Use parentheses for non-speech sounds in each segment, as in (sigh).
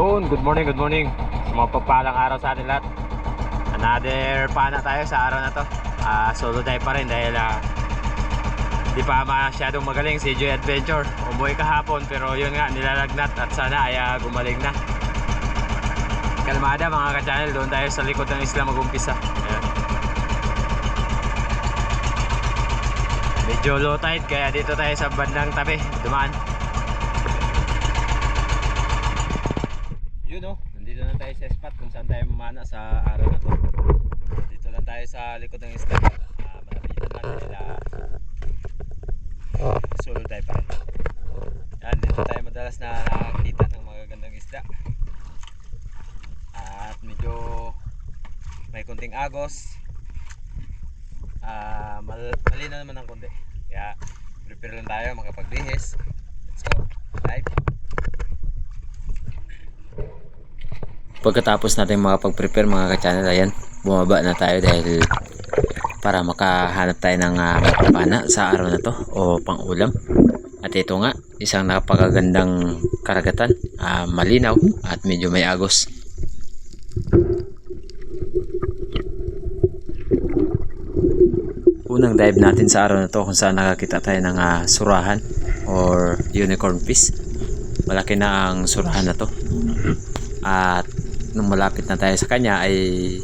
Yun, good morning, good morning. Sa mga pagpalang araw sa atin lahat. Another pana tayo sa araw na to. Ah, solo dive pa rin dahil ah, di pa masyadong magaling si Joy Adventure. Umuwi kahapon pero yun nga, nilalagnat at sana ay ah, gumaling na. Kalmada mga ka-channel, doon tayo sa likod ng isla mag-umpisa. Ayan. Medyo low tide kaya dito tayo sa bandang tabi, dumaan. Nandito na tayo sa spot kung saan tayo mamana sa araw na to. Dito lang tayo sa likod ng isla. Uh, malapitan lang uh, solo tayo pa rin. Yan, dito tayo madalas na nakakita ng magagandang isda. At medyo may kunting agos. Ah, mal malinaw naman ng konti. Kaya prepare lang tayo makapaglihis. Let's go. Live. Pagkatapos natin makapag-prepare mga ka-channel, ayan, bumaba na tayo dahil para makahanap tayo ng uh, mapapana sa araw na to o pang-ulam. At ito nga, isang napakagandang karagatan, ah, malinaw at medyo may agos. Unang dive natin sa araw na to kung saan nakakita tayo ng ah, surahan or unicorn fish. Malaki na ang surahan na to. At nung malapit na tayo sa kanya ay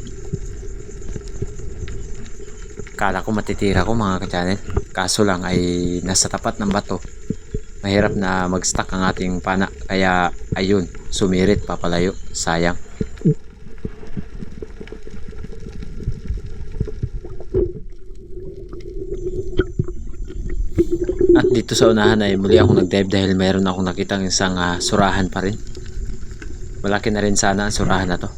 kala ko matitira ko mga ka-channel. Kaso lang ay nasa tapat ng bato. Mahirap na mag-stuck ang ating pana. Kaya ayun sumirit papalayo. Sayang. At dito sa unahan ay muli akong nag-dive dahil mayroon akong nakitang isang ah, surahan pa rin malaki na rin sana ang surahan na to.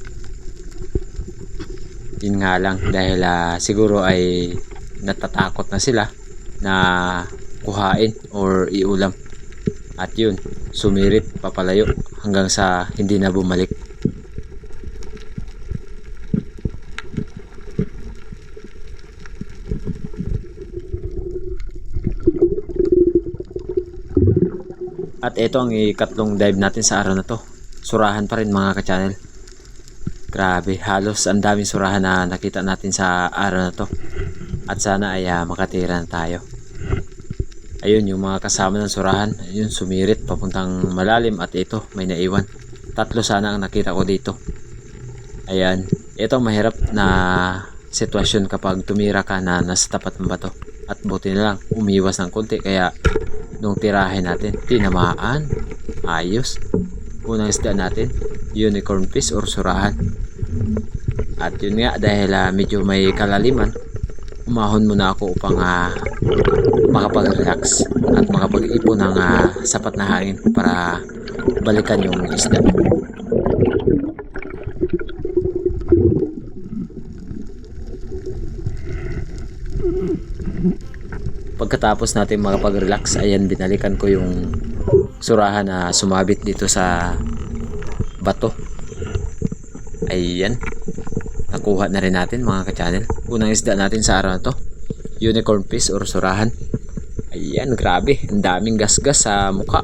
Yun nga lang dahil ah, siguro ay natatakot na sila na kuhain or iulam. At yun sumirit papalayo hanggang sa hindi na bumalik. At ito ang ikatlong dive natin sa araw na to surahan pa rin mga ka-channel. Grabe halos ang daming surahan na nakita natin sa araw na to. At sana ay ah, makatira na tayo. Ayun yung mga kasama ng surahan ayun sumirit papuntang malalim at ito may naiwan. Tatlo sana ang nakita ko dito. Ayan ito mahirap na sitwasyon kapag tumira ka na nasa tapat ng bato. At buti na lang umiwas ng konti kaya nung tirahin natin tinamaan. Ayos unang isda natin unicorn fish or surahan. At yun nga dahil ah, medyo may kalaliman umahon muna ako upang ah, makapag-relax at makapag-ipon ng ah, sapat na hangin para balikan yung isda. Pagkatapos natin makapag-relax ayan binalikan ko yung surahan na sumabit dito sa bato. Ayan. Nakuha na rin natin mga ka-channel. Unang isda natin sa araw na to. Unicorn fish or surahan. Ayan grabe. Ang daming gasgas sa mukha.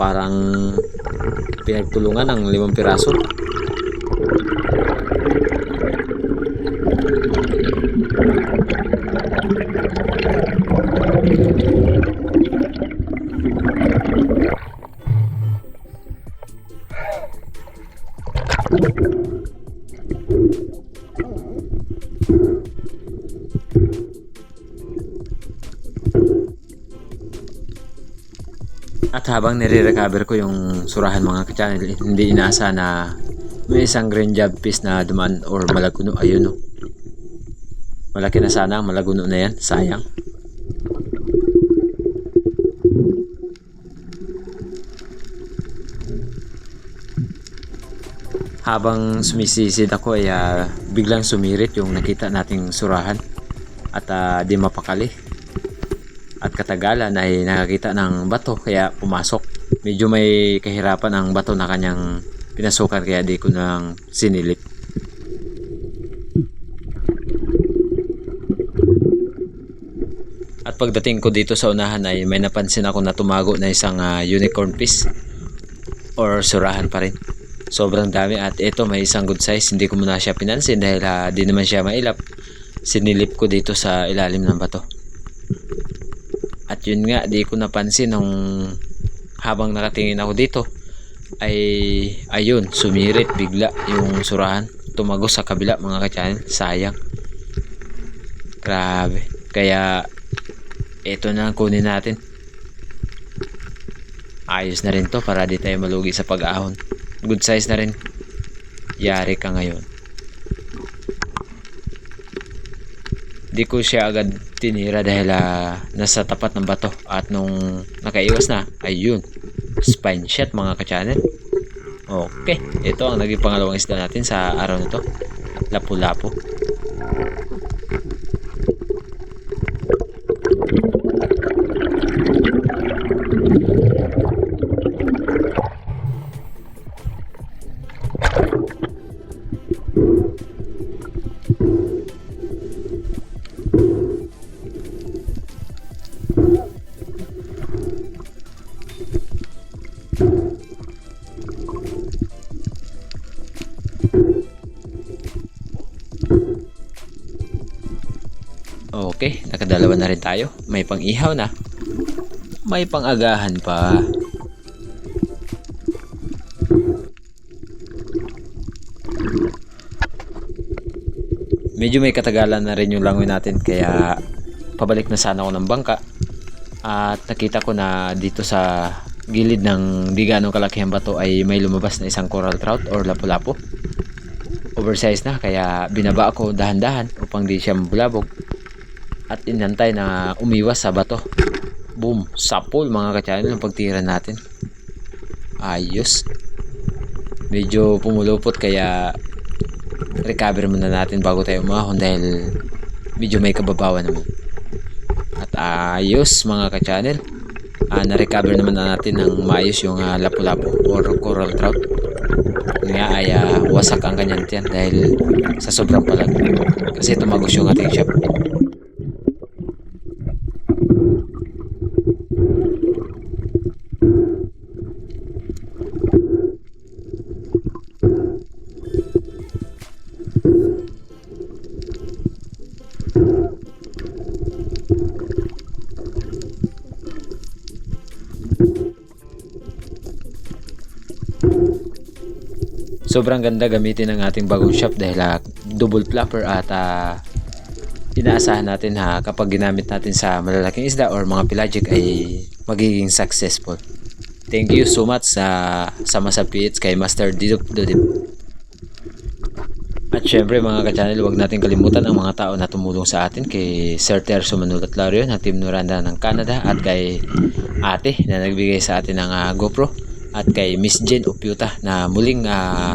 Parang pinagtulungan ng limang piraso At habang nire-recover ko yung surahan mga ka-channel, hindi inaasa na may isang green job piece na dumaan or malaguno. Ayun no. Malaki na sana ang malaguno na yan. Sayang. Habang sumisisid ako ay ah, biglang sumirit yung nakita nating surahan at ah, di mapakali at katagalan ay nakakita ng bato kaya pumasok. Medyo may kahirapan ang bato na kanyang pinasukan kaya di ko nang sinilip. At pagdating ko dito sa unahan ay may napansin ako na tumago na isang ah, unicorn fish or surahan pa rin. Sobrang dami at ito may isang good size. Hindi ko muna siya pinansin dahil ah, di naman siya mailap. Sinilip ko dito sa ilalim ng bato. At yun nga, di ko napansin nung habang nakatingin ako dito ay ayun, sumirit bigla yung surahan. Tumagos sa kabila mga ka-channel. Sayang. Grabe. Kaya ito na kunin natin. Ayos na rin to para di tayo malugi sa pag-ahon. Good size na rin. Yari ka ngayon. Di ko siya agad tinira dahil ah, nasa tapat ng bato at nung nakaiwas na, ayun, spine shot mga ka-channel. Okay, ito ang naging pangalawang isda natin sa araw na to. Lapu-lapu. Okay, nakadalawa na rin tayo. May pang ihaw na. May pang agahan pa. Medyo may katagalan na rin yung langoy natin kaya pabalik na sana ako ng bangka. At nakita ko na dito sa gilid ng di ganong kalakihan bato ay may lumabas na isang coral trout or lapu-lapu. Oversized na kaya binaba ako dahan-dahan upang di siya mabulabog at inantay na umiwas sa bato. Boom! Sapol mga ka-channel ang pagtira natin. Ayos. Medyo pumulupot kaya recover muna natin bago tayo umahon dahil medyo may kababawan naman. Ayos mga ka-channel. Ah, na-recover naman na natin ng maayos yung ah, lapu-lapu or coral trout. Nga ay ah, wasak ang kanyang dahil sa sobrang palag. Kasi tumagos yung ating shop. Sobrang ganda gamitin ng ating bagong shop dahil ah, double flapper at ah, inaasahan natin ha kapag ginamit natin sa malalaking isda or mga pelagic ay magiging successful. Thank you so much sa sama sa PH kay Master Didop Dodip. At syempre mga ka-channel, huwag natin kalimutan ang mga tao na tumulong sa atin kay Sir Terso Manulat Lario ng Team Noranda ng Canada at kay ate na nagbigay sa atin ng ah, GoPro at kay Miss Jen Opiuta na muling ah,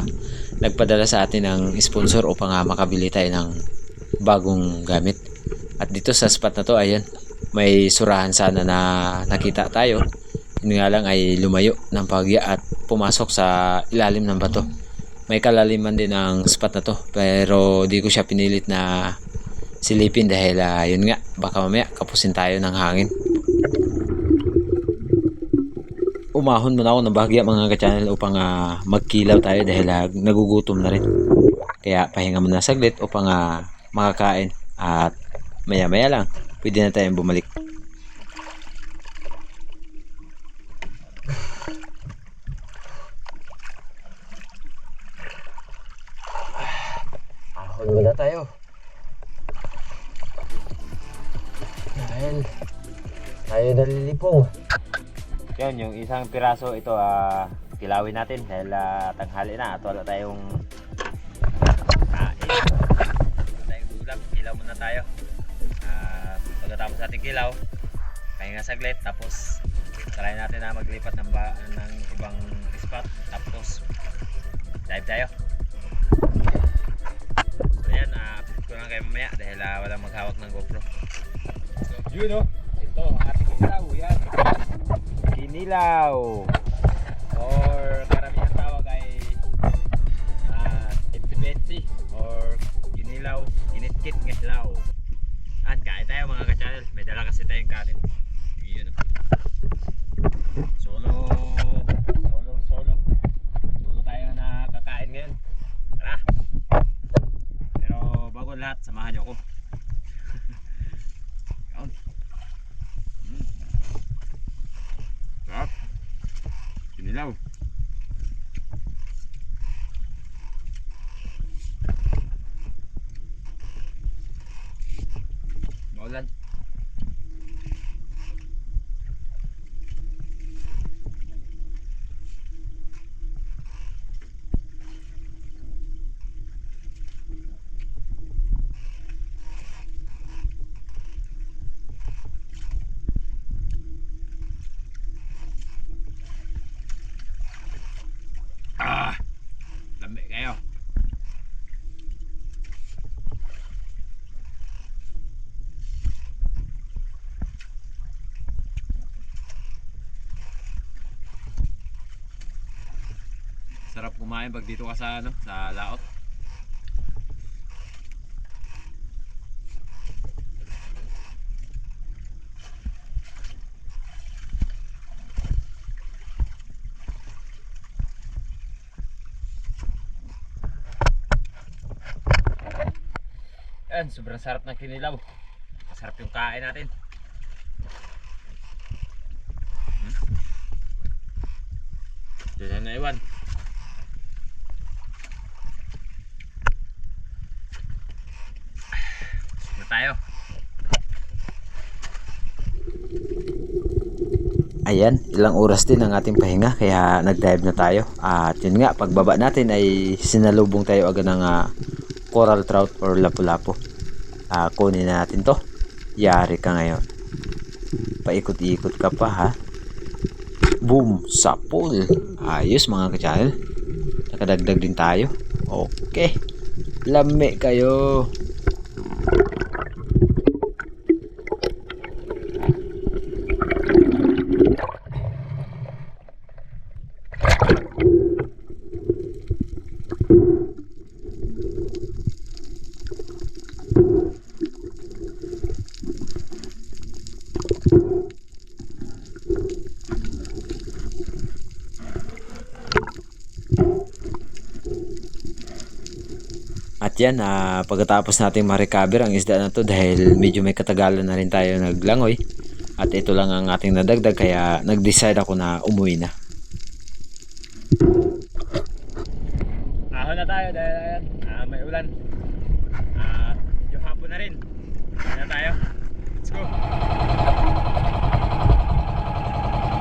nagpadala sa atin ng sponsor upang ah, makabili tayo ng bagong gamit. At dito sa spot na to, ayan, may surahan sana na nakita tayo. Yun nga lang ay lumayo ng pagya at pumasok sa ilalim ng bato. May kalaliman din ang spot na to pero di ko siya pinilit na silipin dahil ah, yun nga baka mamaya kapusin tayo ng hangin. Umahon muna ako ng bahagya mga ka-channel upang ah, magkilaw tayo dahil ah, nagugutom na rin. Kaya pahinga muna saglit upang ah, makakain at maya maya lang pwede na tayong bumalik. Ahon muna tayo. Dahil tayo nalilipong. Yun, yung isang piraso ito ah kilawin natin dahil ah, tanghali na at wala tayong kain. Wala tayong ulam. Kilaw muna tayo. Ah, pagkatapos natin kilaw, pahinga saglit tapos try natin na maglipat ng, ba, ng ibang spot tapos dive tayo. So yan, update ko lang kayo mamaya dahil ah, walang maghawak ng GoPro. So, yun oh. Ito, ang ating kilaw. Yan. Kinilaw. Or karamihan tawag ay uh, Itsibetsi or Kinilaw, Kinitkit Ngilaw. At kain tayo mga ka-channel. May dala kasi tayong kanin. Yun. oh. Solo, solo, solo. Solo tayo na lahat, samahan niyo ako. Yun. Mm. Sarap. Kinilaw. Maulan. Ah! Lamig kayo. Sarap kumain pag dito ka sa ano, sa laot. Yan, sobrang sarap ng kinilaw. Masarap yung kain natin. Hmm? Diyan na iwan. Na tayo. Ayan, ilang oras din ang ating pahinga kaya nag-dive na tayo. At yun nga, pagbaba natin ay sinalubong tayo agad ng ah, coral trout or lapu-lapu. Ah, kunin na natin to. Yari ka ngayon. Paikot-ikot ka pa ha. Boom! Sa pool. Ayos mga ka-channel. Nakadagdag din tayo. Okay. Lami kayo. At yan, ah, pagkatapos natin ma-recover ang isda na to dahil medyo may katagalan na rin tayo naglangoy. At ito lang ang ating nadagdag kaya nag-decide ako na umuwi na. Ahon na tayo dahil ayan, ah, may ulan. Ah, yung hapon na rin. Ahon na tayo. Let's go.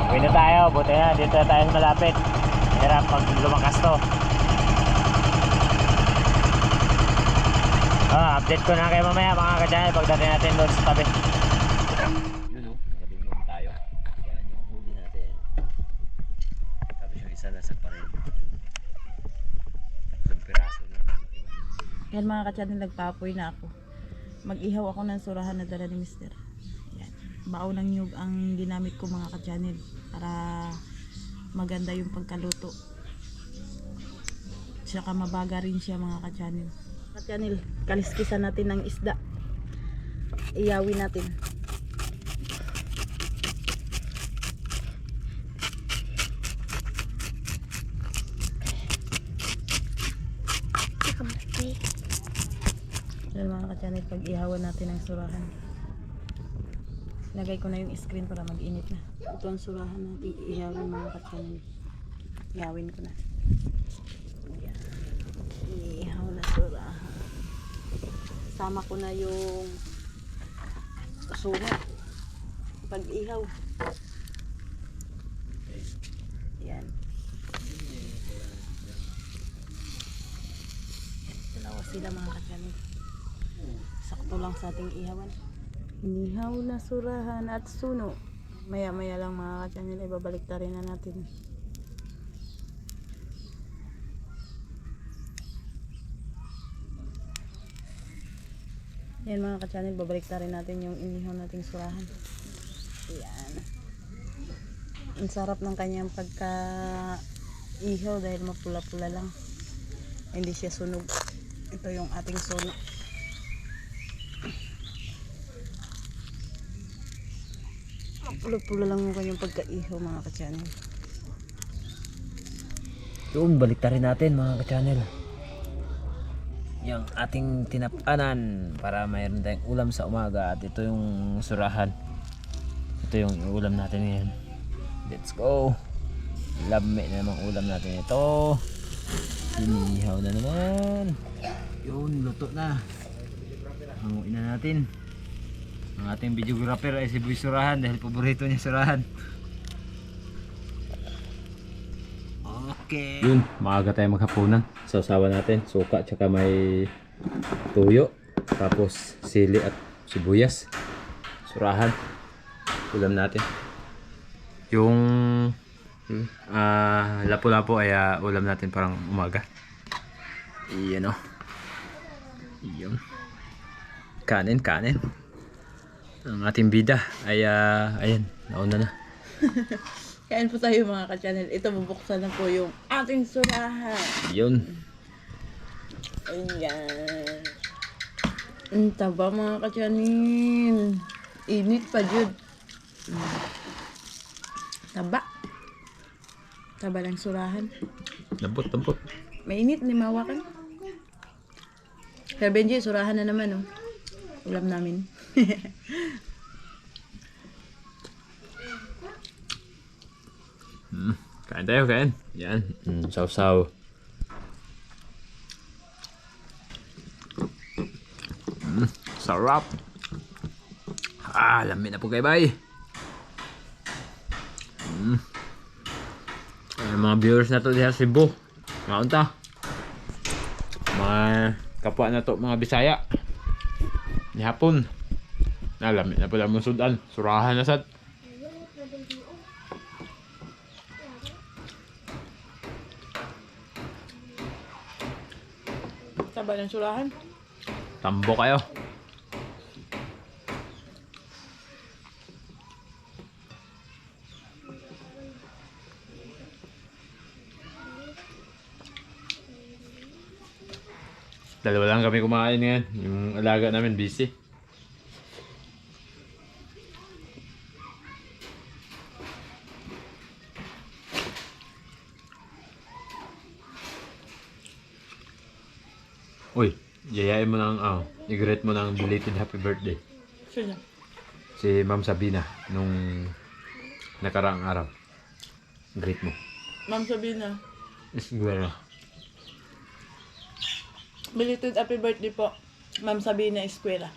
Uwi na tayo, buti na, dito na tayo malapit. Hirap pag lumakas to. Ah, update ko na kayo mamaya mga kadyan pagdating natin doon sa tabi. Yun o, nakadulong tayo. Yan yung huli natin. Tapos yung isa nasa parin. Tatlong piraso na. Yan mga katsyanin, nagpapoy na ako. Mag-ihaw ako ng surahan na dala ni Mister. Yan. Baon ng nyug ang ginamit ko mga katsyanin para maganda yung pagkaluto. Tsaka mabaga rin siya mga katsyanin. Katsyanin, kaliskisan natin ng isda. Iyawin natin. Yan mga ka-channel, pag ihawan natin ang surahan. Lagay ko na yung screen para mag-init na. Ito ang surahan natin ihawin mga ka-channel. Ihawin ko na. Ihaw na surahan. Sama ko na yung sugat. Pag ihaw. Yan. Dalawa sila mga ka-channel. Sakto lang sa ating ihawan. Inihaw na surahan at suno. Maya maya lang mga ka-channel, ibabalik ta rin na natin. Yan mga ka-channel, babalik ta rin natin yung inihaw nating surahan. Yan. Ang sarap ng kanyang pagka ihaw dahil mapula-pula lang. Hindi siya sunog. Ito yung ating suno. Pula-pula lang yung kanyang pagkaihaw mga ka-channel. Doon, balik rin natin mga ka-channel. Yung ating tinapanan para mayroon tayong ulam sa umaga at ito yung surahan. Ito yung ulam natin ngayon. Let's go! Lami na namang ulam natin ito. Inihaw na naman. Yun, luto na. Hanguin na natin. Ang ating videographer ay si Boy Surahan dahil paborito niya Surahan. Okay. Yun, maaga tayo maghapunan. Sausawa natin, suka, tsaka may tuyo. Tapos sili at sibuyas. Surahan. Ulam natin. Yung ah lapu-lapu ay ah, ulam natin parang umaga. Iyan o. Iyon. Kanin, kanin. Ang ating bida ay, ah, ayan, nauna na. (laughs) Kain po tayo mga ka-channel. Ito bubuksan na po yung ating surahan. Yun. Ayan. Ang taba mga ka-channel. Init pa. Mm. Taba. Taba ng surahan. Lambot, lambot. Mainit, limawa ka. Sir Benji, surahan na naman, oh. Ulam namin. (laughs) Kain tayo, kain. Yan, mm, sausaw. Mm, sarap. Ah, lami na po kay bay. Mm. Ay, mga viewers na to diha sa Cebu. Maunta. Mga kapwa na to, mga Bisaya. Ni hapon. Nalamit na pala mong sudan. Surahan na sad. Taba ng surahan. Tambo kayo. Dalawa lang kami kumain ngayon. Yung alaga namin busy. Uy, yayain mo ng, ah, i-greet mo ng belated happy birthday. Sino? Si Ma'am Sabina, nung nakaraang araw. Greet mo. Ma'am Sabina. Siguro. Belated happy birthday po. Ma'am Sabina Eskwela.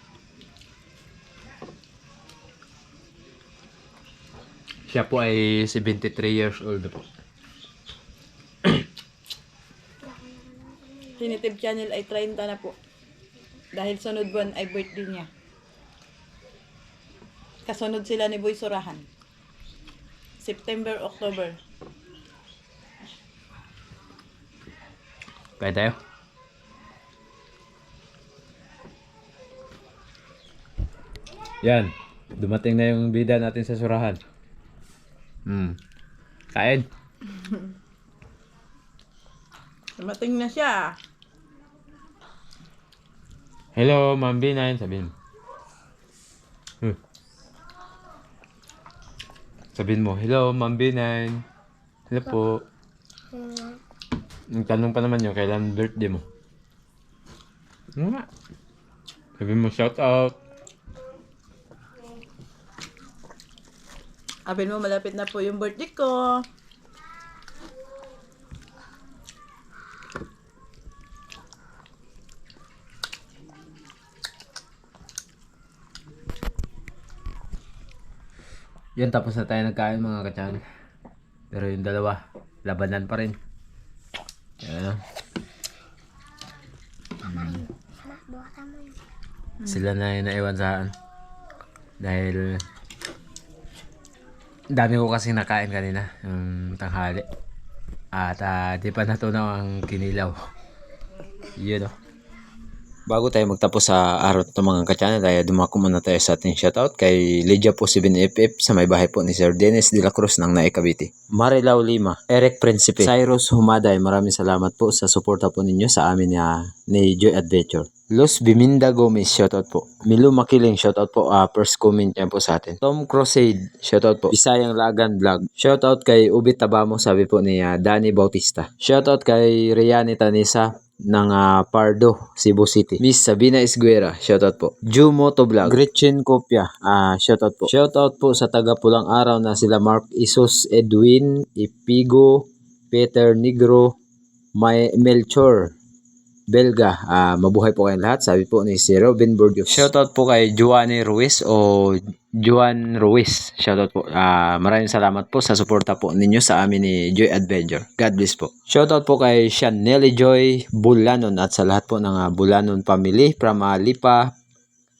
Siya po ay 73 years old po. Tinitive channel ay 30 na po. Dahil sunod buwan ay birthday niya. Kasunod sila ni Boy Surahan. September, October. Kaya tayo. Yan. Dumating na yung bida natin sa surahan. Hmm. Kain. (laughs) Dumating na siya. Hello, Ma'am B9. Sabihin mo. Hmm. Sabihin mo, hello, Ma'am B9. Hello po. Nagtanong pa naman yun, kailan birthday mo? Ano nga? Sabihin mo, shout out. Abin mo, malapit na po yung birthday ko. Yun, tapos na tayo nagkain mga kachan. Pero yung dalawa, labanan pa rin. Yan. Hmm. Sila na yung naiwan saan. Dahil dami ko kasing nakain kanina, yung tanghali. At ah, di pa natunaw ang kinilaw. Yun oh. Bago tayo magtapos sa araw ito mga kachana, tayo dumako muna tayo sa ating shoutout kay Lydia po 7FF sa may bahay po ni Sir Dennis de la Cruz ng Nae Cavite. Marilaw Lima, Eric Principe, Cyrus Humaday, maraming salamat po sa suporta po ninyo sa amin na ni Joy Adventure. Los Biminda Gomez, shoutout po. Milu Makiling, shoutout po. ah first comment yan po sa atin. Tom Crusade, shoutout po. Bisayang Lagan Vlog. Shoutout kay Ubit Tabamo, sabi po ni ah, Danny Bautista. Shoutout kay Riani Tanisa. Ng ah, Pardo, Cebu City. Miss Sabina Esguera, shoutout po. Ju Motovlog, Gretchen Kopia, ah shoutout po. Shoutout po sa taga Pulang Araw na sila Mark Isus, Edwin, Ipigo, Peter Negro, May Melchor, Belga. Ah, mabuhay po kayong lahat. Sabi po ni si Robin Burgos. Shoutout po kay Juani Ruiz o Juan Ruiz. Shoutout po. Ah, maraming salamat po sa suporta po ninyo sa amin ni Joy Adventure. God bless po. Shoutout po kay Shanelly Joy Bulanon at sa lahat po ng ah, Bulanon family from ah, Lipa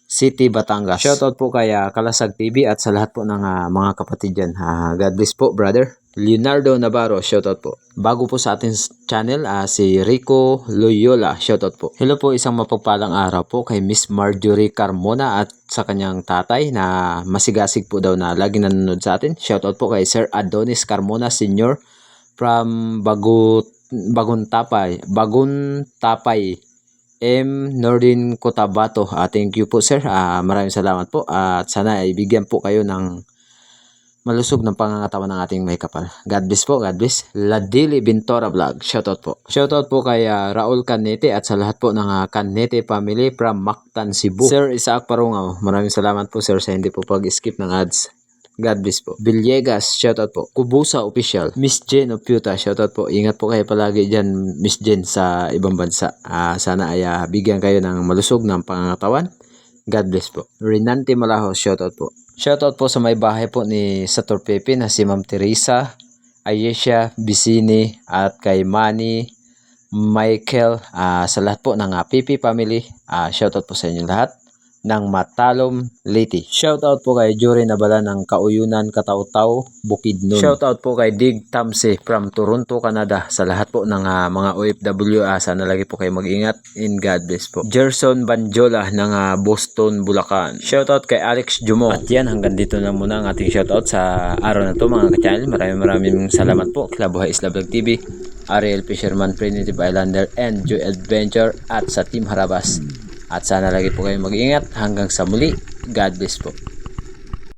City, Batangas. Shoutout po kay ah, Kalasag TV at sa lahat po ng ah, mga kapatid dyan. Ah, God bless po, brother. Leonardo Navarro, shoutout po. Bago po sa ating channel, ah, si Rico Loyola, shoutout po. Hello po, isang mapagpalang araw po kay Miss Marjorie Carmona at sa kanyang tatay na masigasig po daw na lagi nanonood sa atin. Shoutout po kay Sir Adonis Carmona Sr. from Bagut Bagun Tapay, Bagun Tapay, M. Nordin Cotabato. Ah, thank you po sir. Ah, maraming salamat po. at sana ay bigyan po kayo ng malusog ng pangangatawan ng ating may kapal. God bless po, God bless. Ladili Bintora Vlog, shoutout po. Shoutout po kay ah, Raul Canete at sa lahat po ng ah, Canete family from Mactan, Cebu. Sir Isaac Parungaw, maraming salamat po sir sa hindi po pag-skip ng ads. God bless po. Villegas, shoutout po. Kubusa Official. Miss Jen of Puta, shoutout po. Ingat po kayo palagi dyan, Miss Jen, sa ibang bansa. Ah, sana ay ah, bigyan kayo ng malusog ng pangangatawan. God bless po. Renante Malaho, shoutout po. Shoutout po sa may bahay po ni Sator Pepe na si Ma'am Teresa, Ayesha, Bisini, at kay Manny, Michael, ah, sa lahat po ng ah, Pepe family. Ah, shoutout po sa inyo lahat ng Matalom Liti. Shoutout po kay Jory Nabala ng Kauyunan, Kataw-Taw, Bukidnon. Shoutout po kay Dig Tamse from Toronto, Canada. Sa lahat po ng ah, mga OFW, ah, sana lagi po kayo mag-ingat in God bless po. Gerson Banjola ng ah, Boston, Bulacan. Shoutout kay Alex Jumo. At yan, hanggang dito na muna ang ating shoutout sa araw na to mga ka-channel. Maraming maraming salamat po. Klabuhay Isla Vlog TV. Ariel Fisherman, Primitive Islander, and Joy Adventure at sa Team Harabas. At sana lagi po kayong mag-ingat hanggang sa muli. God bless po.